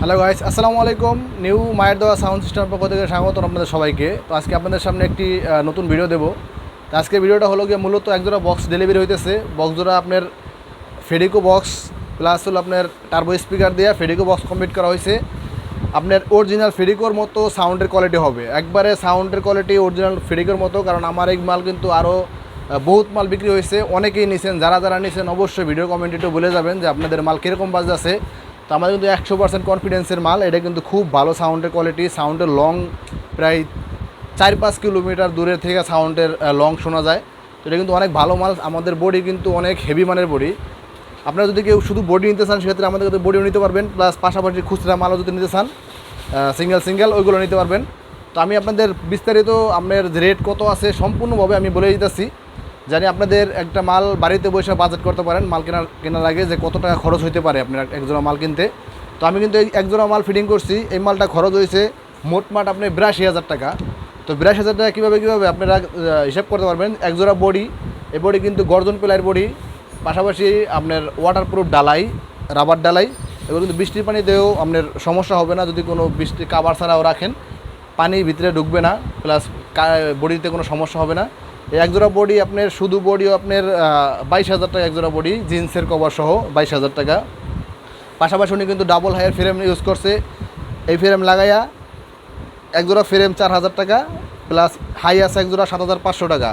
Hello guys আসসালামু আলাইকুম new মায়ের দেওয়া সাউন্ড সিস্টেমের পক্ষ থেকে স্বাগত আপনাদের সবাইকে। তো আজকে আপনাদের সামনে একটি নতুন ভিডিও দেবো। তো আজকে ভিডিওটা হলো গিয়ে মূলত একজোড়া বক্স ডেলিভারি হইতেছে। বক্স জোড়া আপনার ফেডিকো বক্স প্লাস হলো আপনার টার্বো স্পিকার দিয়ে ফেডিকো বক্স কমপ্লিট করা হয়েছে আপনার অরিজিনাল ফেডিকোর মতো সাউন্ডের কোয়ালিটি হবে। একবারে সাউন্ডের কোয়ালিটি অরিজিনাল ফেডিকোর মতো, কারণ আমার এই মাল কিন্তু আরও বহুত মাল বিক্রি হয়েছে অনেকেই নিছেন, যারা যারা নিছেন, অবশ্যই ভিডিও কমেন্টে একটু বলে যাবেন যে আপনাদের মাল কীরকম বাজছে তো আমাদের কিন্তু একশো পার্সেন্ট কনফিডেন্সের মাল। এটা কিন্তু খুব ভালো সাউন্ডের কোয়ালিটি সাউন্ডের লং প্রায় চার পাঁচ কিলোমিটার দূরের থেকে সাউন্ডের লং শোনা যায়। তো এটা কিন্তু অনেক ভালো মাল। আমাদের বডি কিন্তু অনেক হেভি মানের বডি আপনারা যদি কেউ শুধু বডি নিতে চান, সেক্ষেত্রে আমাদের কাছে বডিও নিতে পারবেন প্লাস পাশাপাশি খুচরা মালও যদি নিতে চান সিঙ্গেল সিঙ্গেল ওইগুলো নিতে পারবেন। তো আমি আপনাদের বিস্তারিত আপনার রেট কত আছে, সম্পূর্ণভাবে আমি বলে দিতেছি। জানি আপনাদের একটা মাল বাড়িতে বসে বাজেট করতে পারেন, মাল কেনার কেনার আগে যে কত টাকা খরচ হতে পারে আপনার একজোড়া মাল কিনতে। তো আমি কিন্তু এই একজোড়া মাল ফিটিং করছি, এই মালটা খরচ হয়েছে মোটমাট আপনি বিরাশি হাজার টাকা। তো বিরাশি হাজার টাকা কীভাবে কীভাবে আপনারা হিসাব করতে পারবেন? একজোড়া বডি, এই বডি কিন্তু গর্জন প্লাইয়ের বডি, পাশাপাশি আপনার ওয়াটারপ্রুফ ডালাই রাবার ডালাই এবার কিন্তু বৃষ্টির পানিতেও আপনার সমস্যা হবে না, যদি কোনো বৃষ্টি কাবার ছাড়াও রাখেন, পানি ভিতরে ঢুকবে না প্লাস বডিতে কোনো সমস্যা হবে না। এই একজোড়া বডি আপনার শুধু বডিও আপনার বাইশ হাজার টাকা একজোড়া বডি, জিন্সের কভার সহ বাইশ হাজার টাকা। পাশাপাশি উনি কিন্তু ডাবল হায়ার ফ্রেম ইউজ করছে। এই ফ্রেম লাগাইয়া একজোড়া ফ্রেম চার হাজার টাকা প্লাস হাই আছে একজোড়া সাত হাজার পাঁচশো টাকা।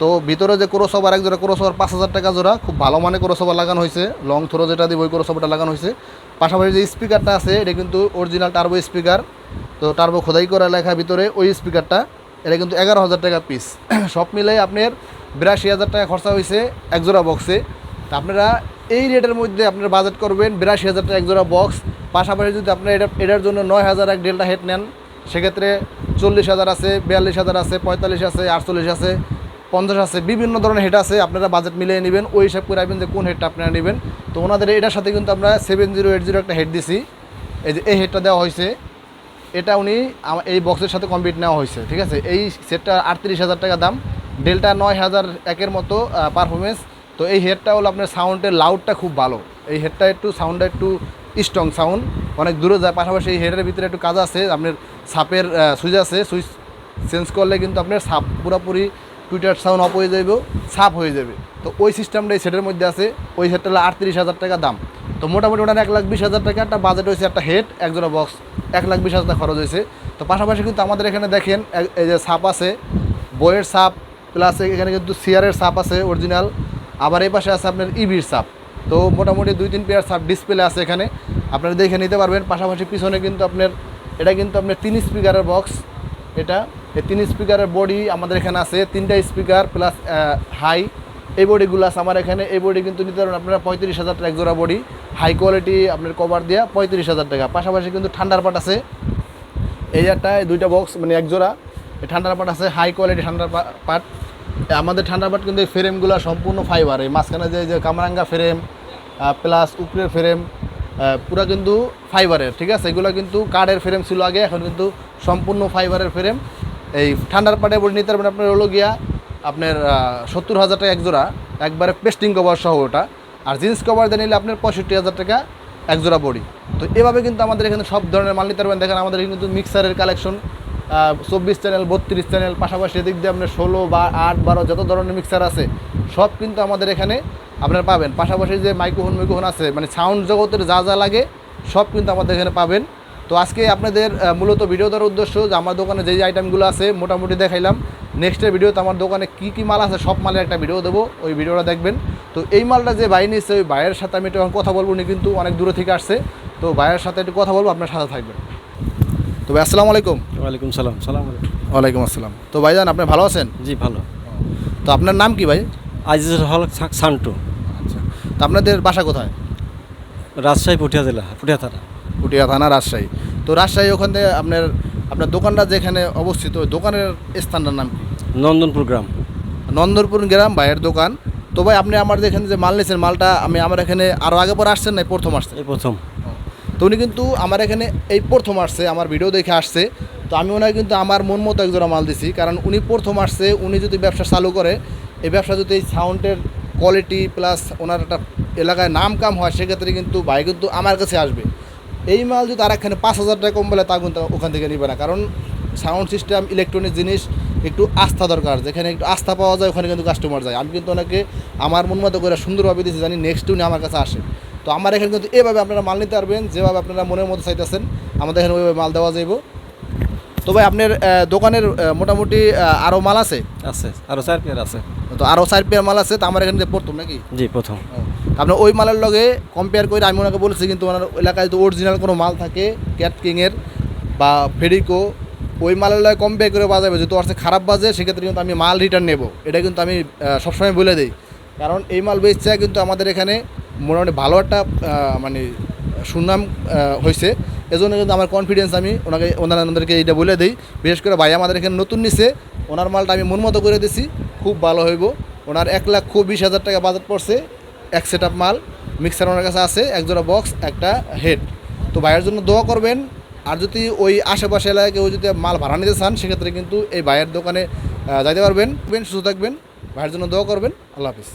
তো ভিতরে যে ক্রোস ওভার একজোড়া ক্রোস পাঁচ হাজার টাকা জোড়া, খুব ভালো মানে ক্রোস লাগানো হয়েছে। লং থ্রো যেটা দিব, ওই ক্রোস লাগানো হয়েছে। পাশাপাশি যে স্পিকারটা আছে, এটা কিন্তু অরিজিনাল টার্বো স্পিকার তো টার্বো খোদাই করা লেখা ভিতরে, ওই স্পিকারটা এটা কিন্তু এগারো হাজার টাকা পিস সব মিলে আপনার বিরাশি হাজার টাকা খরচা হয়েছে একজোড়া বক্সে তা আপনারা এই রেটের মধ্যে আপনারা বাজেট করবেন, বিরাশি হাজার টাকা একজোড়া বক্স পাশাপাশি যদি আপনার এটা, এটার জন্য নয় হাজার এক ডেল্টা হেড নেন, সেক্ষেত্রে চল্লিশ হাজার আছে, বিয়াল্লিশ হাজার আছে, পঁয়তাল্লিশ আছে, আটচল্লিশ আছে, পঞ্চাশ আছে, বিভিন্ন ধরনের হেড আছে, আপনারা বাজেট মিলিয়ে নেবেন, ওই হিসাব করে রাখবেন যে কোন হেডটা আপনারা নেবেন। তো ওনাদের এটার সাথে কিন্তু আমরা সেভেন জিরো এইট জিরো একটা হেড দিছি। এই যে এই হেডটা দেওয়া হয়েছে। এটা উনি এই বক্সের সাথে কমপ্লিট নেওয়া হয়েছে, ঠিক আছে? এই সেটটা আটত্রিশ হাজার টাকা দাম ডেল্টা নয় হাজার একের মতো পারফরমেন্স তো এই হেডটা হলো আপনার সাউন্ডের লাউডটা খুব ভালো। এই হেডটা একটু সাউন্ডটা একটু স্ট্রং সাউন্ড অনেক দূরে যায়। পাশাপাশি এই হেডের ভিতরে একটু কাজ আছে, আপনার সাপের সুইচ আছে। সুইচ চেঞ্জ করলে কিন্তু আপনার সাপ পুরোপুরি টুইটার সাউন্ড অফ হয়ে যাবে সাপ হয়ে যাবে তো ওই সিস্টেমটা এই সেটের মধ্যে আছে, ওই সেটটা হলো আটত্রিশ হাজার টাকা দাম। তো মোটামুটি ওনার এক লাখ বিশ হাজার টাকা, একটা বাজেট হয়েছে, একটা হেড একজোড়া বক্স এক লাখ বিশ হাজার টাকা খরচ হয়েছে। তো পাশাপাশি কিন্তু আমাদের এখানে দেখেন এই যে সাপ আছে, বইয়ের সাপ প্লাস এখানে কিন্তু সিয়ারের সাপ আছে অরিজিনাল আবার এই পাশে আছে আপনার ইবির সাপ তো মোটামুটি দুই, তিন পেয়ার সাপ ডিসপ্লে আছে এখানে। আপনারা দেখে নিতে পারবেন, পাশাপাশি পিছনে কিন্তু আপনার, এটা কিন্তু আপনার তিন স্পিকারের বক্স এটা। এই তিন স্পিকারের বডি আমাদের এখানে আছে, তিনটা স্পিকার প্লাস হাই এই বডিগুলো আছে আমার এখানে। এই বডি কিন্তু নিতে পারবেন আপনারা পঁয়ত্রিশ হাজার টাকা একজোড়া বডি হাই কোয়ালিটি আপনার কভার দেওয়া পঁয়ত্রিশ হাজার টাকা। পাশাপাশি কিন্তু ঠান্ডার পাট আছে। এই একটা দুইটা বক্স মানে এক জোড়া। এই ঠান্ডার পাট আছে হাই কোয়ালিটি ঠান্ডার পাট আমাদের ঠান্ডার পাট কিন্তু এই ফ্রেমগুলো সম্পূর্ণ ফাইবার এই মাঝখানে যে যে কামরাঙ্গা ফ্রেম প্লাস উপরের ফ্রেম পুরো কিন্তু ফাইবারের ঠিক আছে? এগুলো কিন্তু কাঠের ফ্রেম ছিল আগে, এখন কিন্তু সম্পূর্ণ ফাইবারের ফ্রেম এই ঠান্ডার পাটে বডি নিতে পারবেন, আপনার হলো গিয়া আপনার সত্তর হাজার টাকা এক জোড়া একবারে পেস্টিং কভার সহ ওটা। আর জিন্স কভার দিয়ে নিলে আপনার পঁয়ষট্টি হাজার টাকা এক জোড়া বডি। তো এভাবে কিন্তু আমাদের এখানে সব ধরনের মাল নিতে পারবেন। দেখেন আমাদের কিন্তু মিক্সারের কালেকশন চব্বিশ চ্যানেল বত্রিশ চ্যানেল পাশাপাশি এদিক দিয়ে আপনার ষোলো বা আট, বারো, যত ধরনের মিক্সার আছে, সব কিন্তু আমাদের এখানে আপনারা পাবেন। পাশাপাশি যে মাইক্রোফোন মাইক্রোফোন আছে মানে সাউন্ড জগতের যা যা লাগে, সব কিন্তু আমাদের এখানে পাবেন। তো আজকে আপনাদের মূলত ভিডিও দেওয়ার উদ্দেশ্য যে আমার দোকানে যে যে আইটেমগুলো আছে মোটামুটি দেখাইলাম। নেক্সটের ভিডিওতে আমার দোকানে কী কী মাল আছে সব মালের একটা ভিডিও দেবো ওই ভিডিওটা দেখবেন। তো এই মালটা যে ভাই নিচ্ছে ওই ভাইয়ের সাথে আমি একটু কথা বলব উনি কিন্তু অনেক দূরে থেকে আসছে। তো ভাইয়ের সাথে একটু কথা বলব আপনার সাথে থাকবেন। তো ভাই আসসালামু আলাইকুম। ওয়ালাইকুম সালাম সালাম ওয়ালাইকুম আসসালাম। তো ভাই ভাইজান আপনি ভালো আছেন? জি ভালো। তো আপনার নাম কি ভাই? আজিজুল হল সা- সান্টু। আচ্ছা। তো আপনাদের বাসা কোথায়? রাজশাহী পুঠিয়া জেলা পুঠিয়া থানা। পুটিয়া থানা রাজশাহী। তো রাজশাহী ওখান থেকে আপনার আপনার দোকানটা যেখানে অবস্থিত ওই দোকানের স্থানটার নাম কি? নন্দনপুর গ্রাম। নন্দনপুর গ্রাম ভাইয়ের দোকান। তো ভাই আপনি আমার যে এখানে যে মাল নিয়েছেন মালটা আমি আমার এখানে আরও আগে পরে আসছেন না প্রথম আসছেন? এই প্রথম। তো উনি কিন্তু আমার এখানে এই প্রথম আসছে আমার ভিডিও দেখে আসছে। তো আমি ওনাকে কিন্তু আমার মন মতো একজোড়া মাল দিছি কারণ উনি প্রথম আসছে উনি যদি ব্যবসা চালু করে এই ব্যবসা যদি এই সাউন্ডের কোয়ালিটি প্লাস ওনার একটা এলাকায় নাম কাম হয় সেক্ষেত্রে কিন্তু ভাই কিন্তু আমার কাছে আসবে। এই মাল যদি আর আরেকখানে পাঁচ হাজার টাকা কম বলে তা কিন্তু ওখান থেকে নিবে না। কারণ সাউন্ড সিস্টেম ইলেকট্রনিক জিনিস একটু আস্থা দরকার। যেখানে একটু আস্থা পাওয়া যায় ওখানে কিন্তু কাস্টমার যায়। আমি কিন্তু ওনাকে আমার মন মতো করে সুন্দরভাবে দিয়েছি জানি নেক্সট উনি আমার কাছে আসে। তো আমার এখানে কিন্তু এভাবে আপনারা মাল নিতে পারবেন যেভাবে আপনারা মনের মতো চাইতেছেন আমাদের এখানে ওইভাবে মাল দেওয়া যাইব। তো ভাই আপনার দোকানের মোটামুটি আরও মাল আছে? আছে আরও চার পেয়ার আছে। তো আরও চার পেয়ার মাল আছে তো আমার এখানে পড়তাম নাকি? জি প্রথম। আপনার ওই মালের লগে কম্পেয়ার করে আমি ওনাকে বলেছি, কিন্তু ওনার এলাকায় যদি অরিজিনাল কোনো মাল থাকে ক্যাট কিংয়ের বা ফেরিকো ওই মালের লগে কম্পেয়ার করে বাজাবে যদি ওর খারাপ বাজে, সেক্ষেত্রে কিন্তু আমি মাল রিটার্ন নেব। এটা কিন্তু আমি সবসময় বলে দিই। কারণ এই মাল বেচছে কিন্তু আমাদের এখানে মোটামুটি ভালো একটা মানে সুনাম হয়েছে। এজন্য কিন্তু আমার কনফিডেন্স আমি ওনাকে, ওনাদেরকে এইটা বলে দিই। বিশেষ করে ভাই আমাদের এখানে নতুন নিছে, ওনার মালটা আমি মন মতো করে দিছি, খুব ভালো হইব। ওনার এক লাখ খুব বিশ হাজার টাকা বাজেট পড়ছে। এক সেট আপ মাল মিক্সার ওনার কাছে আছে, এক জোড়া বক্স একটা হেড তো ভাইয়ের জন্য দোয়া করবেন, আর যদি ওই আশেপাশে এলাকায় কেউ যদি মাল ভাড়া নিতে চান, সেক্ষেত্রে কিন্তু এই ভাইয়ের দোকানে যাইতে পারবেন। সুস্থ থাকবেন। ভাইয়ের জন্য দোয়া করবেন। আল্লাহ হাফিজ।